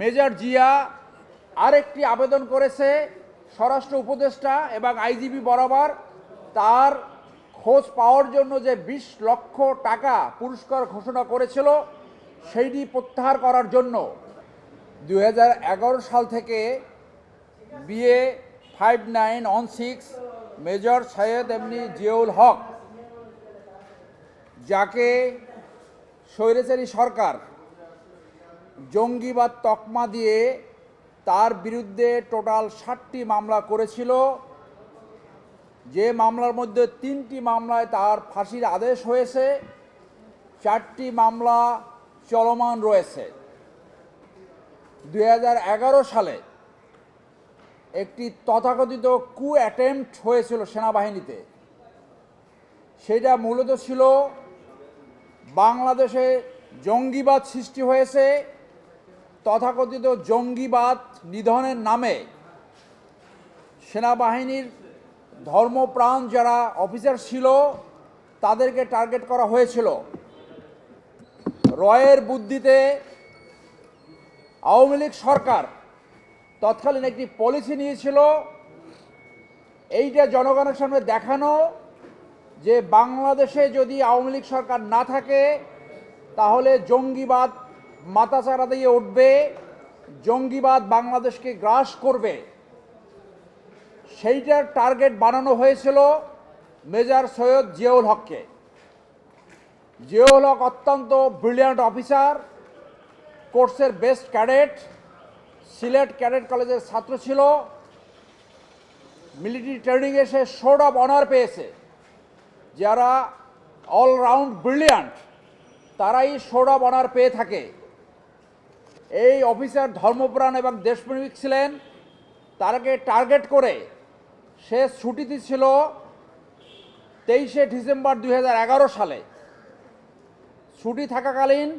Major Zia আরেকটি আবেদন করেছে, স্বরাষ্ট্র উপদেষ্টা এবং আইজিবি বরাবর। তার খোঁজ পাওয়ার জন্য যে বিশ লক্ষ টাকা পুরস্কার ঘোষণা করেছিল, সেইটি প্রত্যাহার করার জন্য দু হাজার এগারো সাল থেকে BA five nine on six major Syed এমনি জিয়াউল হক, যাকে স্বৈরাচারী সরকার জঙ্গিবাদ তকমা দিয়ে তার বিরুদ্ধে টোটাল ষাটটি মামলা করেছিল। যে মামলার মধ্যে তিনটি মামলায় তার ফাঁসির আদেশ হয়েছে, চারটি মামলা চলমান রয়েছে। দু হাজার এগারো সালে একটি তথাকথিত কু অ্যাটেম্পট হয়েছিল সেনাবাহিনীতে। সেটা মূলত ছিল বাংলাদেশে জঙ্গিবাদ সৃষ্টি হয়েছে তথাকথিত জঙ্গিবাদ নিধনের নামে সেনাবাহিনীর ধর্মপ্রাণ যারা অফিসার ছিল, তাদেরকে টার্গেট করা হয়েছিল। রয়ের বুদ্ধিতে আওয়ামী লীগ সরকার তৎকালীন একটি পলিসি নিয়েছিল, এইটা জনগণের সামনে দেখানো যে বাংলাদেশে যদি আওয়ামী লীগ সরকার না থাকে, তাহলে জঙ্গিবাদ মাথাচাড়া দিয়ে উঠবে, জঙ্গিবাদ বাংলাদেশকে গ্রাস করবে। সেইটার টার্গেট বানানো হয়েছিল মেজর সৈয়দ জিয়াউল হককে। জিয়াউল হক অত্যন্ত ব্রিলিয়ান্ট অফিসার কোর্সের বেস্ট ক্যাডেট সিলেট ক্যাডেট কলেজের ছাত্র ছিল। মিলিটারি ট্রেনিংয়ে সে শোড অফ অনার পেয়েছে। যারা অলরাউন্ড ব্রিলিয়ান্ট তারাই শোড অফ অনার পেয়ে থাকে। এই অফিসার ধর্মপ্রাণ এবং দেশপ্রেমিক ছিলেন। তারাকে টার্গেট করে সে ছুটিতে ছিল তেইশে ডিসেম্বর দুই হাজার এগারো সালে। ছুটি থাকাকালীন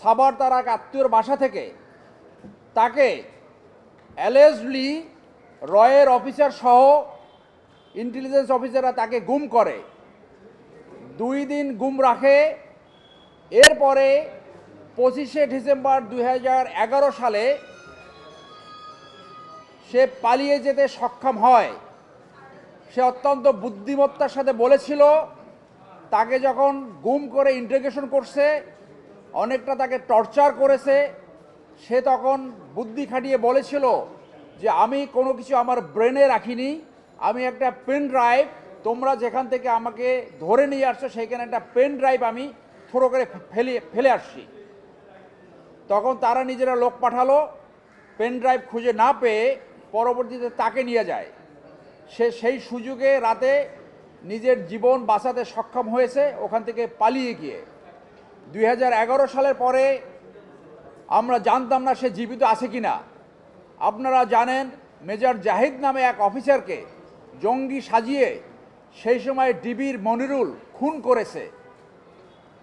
সাবার তার এক আত্মীয়র বাসা থেকে তাকে অ্যালেজলি রয়ের অফিসার সহ ইন্টেলিজেন্স অফিসাররা তাকে গুম করে। দুই দিন গুম রাখে। এরপরে পঁচিশে ডিসেম্বর দু হাজার এগারো সালে সে পালিয়ে যেতে সক্ষম হয়। সে অত্যন্ত বুদ্ধিমত্তার সাথে বলেছিল, তাকে যখন গুম করে ইন্টিগ্রেশন করছে, অনেকটা তাকে টর্চার করেছে, সে তখন বুদ্ধি খাটিয়ে বলেছিল যে, আমি কোনো কিছু আমার ব্রেনে রাখিনি, আমি একটা পেন ড্রাইভ তোমরা যেখান থেকে আমাকে ধরে নিয়ে আসছো, সেইখানে একটা পেন ড্রাইভ আমি থ্রো করে ফেলে ফেলে আসছি। তখন তারা নিজেরা লোক পাঠালো, পেন ড্রাইভ খুঁজে না পেয়ে পরবর্তীতে তাকে নিয়ে যায়। সে সেই সুযোগে রাতে নিজের জীবন বাঁচাতে সক্ষম হয়েছে, ওখান থেকে পালিয়ে গিয়ে। দুই হাজার এগারো সালের পরে আমরা জানতাম না সে জীবিত আছে কি না আপনারা জানেন, মেজর জাহিদ নামে এক অফিসারকে জঙ্গি সাজিয়ে সেই সময় ডিবির মনিরুল খুন করেছে।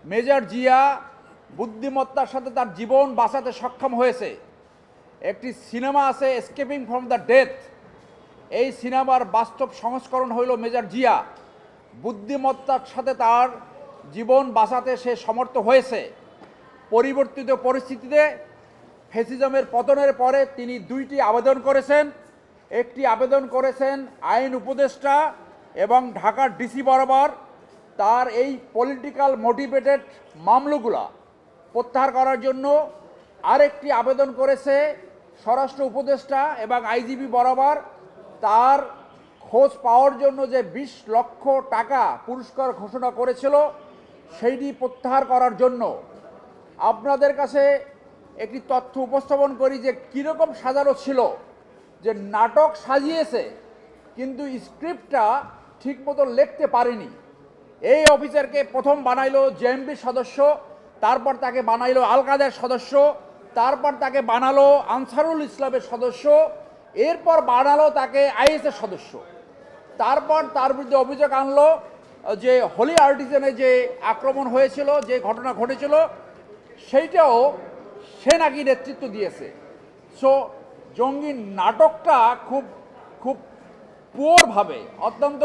মেজর জিয়া বুদ্ধিমত্তার সাথে তার জীবন বাঁচাতে সক্ষম হয়েছে। একটি সিনেমা আছে এসকেপিং ফ্রম দ্য ডেথ এই সিনেমার বাস্তব সংস্করণ হইল মেজর জিয়া। বুদ্ধিমত্তার সাথে তার জীবন বাঁচাতে সে সমর্থ হয়েছে। পরিবর্তিত পরিস্থিতিতে ফেসিজমের পতনের পরে তিনি দুইটি আবেদন করেছেন। একটি আবেদন করেছেন আইন উপদেষ্টা এবং ঢাকার ডিসি বরাবর তার এই পলিটিক্যাল মোটিভেটেড মামলাগুলা। প্রত্যাহার করার জন্য আরেকটি আবেদন করেছে স্বরাষ্ট্র উপদেষ্টা এবং আইজিবি বরাবর। তার খোঁজ পাওয়ার জন্য যে বিশ লক্ষ টাকা পুরস্কার ঘোষণা করেছিল, সেইটি প্রত্যাহার করার জন্য। আপনাদের কাছে একটি তথ্য উপস্থাপন করি যে কীরকম সাজানো ছিল, যে নাটক সাজিয়েছে, কিন্তু স্ক্রিপ্টটা ঠিকমতো লিখতে পারেনি। এই অফিসারকে প্রথম বানাইল জেএমবি সদস্য তারপর তাকে বানাইলো আল কাদের সদস্য, তারপর তাকে বানালো আনসারুল ইসলামের সদস্য, এরপর বানালো তাকে আইএসের সদস্য। তারপর তার বিরুদ্ধে অভিযোগ আনলো যে হোলি আর্টিজেনে যে আক্রমণ হয়েছিল, যে ঘটনা ঘটেছিল, সেইটাও সে নাকি নেতৃত্ব দিয়েছে। সো জঙ্গি নাটকটা খুব খুব পুয়ারভাবে অত্যন্ত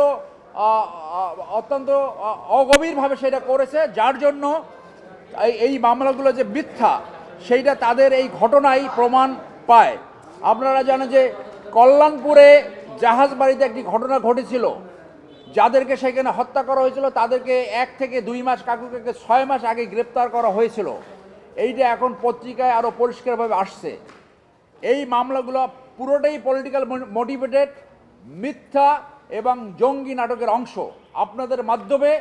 অত্যন্ত অগভীরভাবে সেটা করেছে, যার জন্য এই- মামলাগুলো যে মিথ্যা, সেইটা তাদের এই ঘটনাই প্রমাণ পায়। আপনারা জানেন যে কল্যাণপুরে জাহাজ বাড়িতে একটি ঘটনা ঘটেছিল। যাদেরকে সেখানে হত্যা করা হয়েছিল, তাদেরকে এক থেকে দুই মাস, কাকুকে ছয় মাস আগে গ্রেপ্তার করা হয়েছিল। এইটা এখন পত্রিকায় আরও পরিষ্কারভাবে আসছে। এই মামলাগুলো পুরোটাই পলিটিক্যাল মোটিভেটেড মিথ্যা এবং জঙ্গি নাটকের অংশ। আপনাদের মাধ্যমে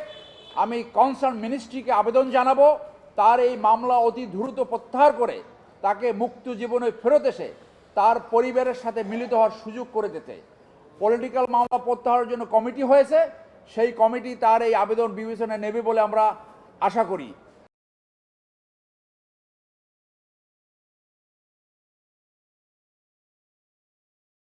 আমি কনসার্ন মিনিস্ট্রিকে আবেদন জানাব। তার এই মামলা অতি দ্রুত প্রত্যাহার করে তাকে মুক্ত জীবনে ফেরত এসে তার পরিবারের সাথে মিলিত হওয়ার সুযোগ করে দিতে। পলিটিক্যাল মামলা প্রত্যাহারের জন্য কমিটি হয়েছে। সেই কমিটি তার এই আবেদন বিবেচনায় নেবে বলে আমরা আশা করি।